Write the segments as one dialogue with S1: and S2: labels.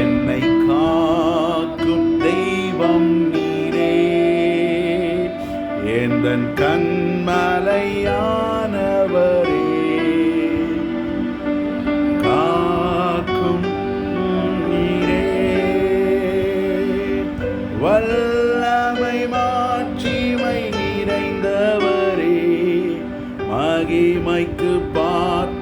S1: என்னை காக்கும் தெய்வம் நீரே. எந்தன் கண்மலையானவரே காக்கும் நீரே. வல்லமை மாட்சிமை நிறைந்தவரே மகிமைக்கு பாத்திரரே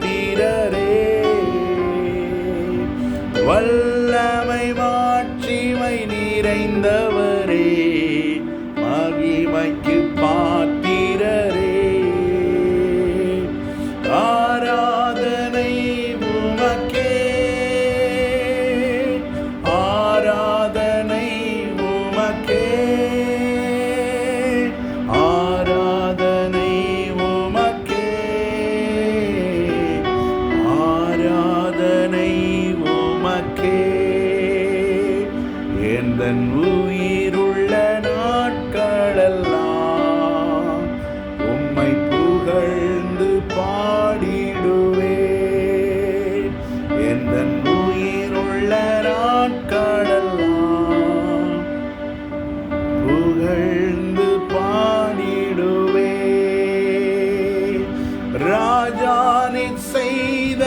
S1: எந்தன் உயிருள்ள நாட்களெல்லாம் உம்மை புகழ்ந்து பாடிடுவே எந்தன் உயிருள்ள நாட்களெல்லாம் புகழ்ந்து பாடிடுவே ராஜானி செய்த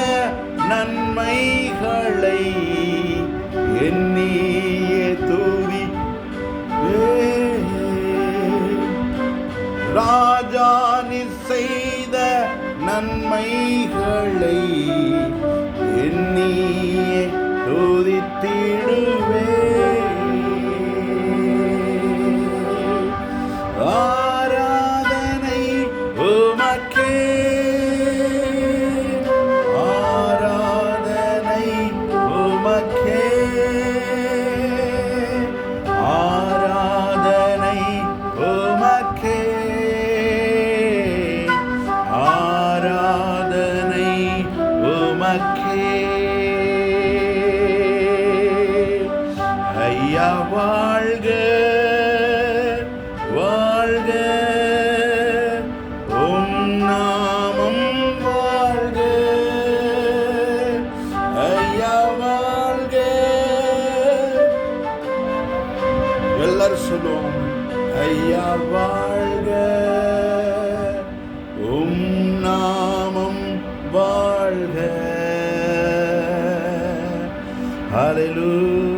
S1: நன்மைகளை எண்ணியே தூவி நீ செய்த நன்மைகளை வாழ்க. உம் நாமம் வாழ்க. ஐயா வாழ்க. எல்லாரும் சொல்லுவோம். ஐயா வாழ்க. உம் நாமம் வாழ்க. ஹalleluya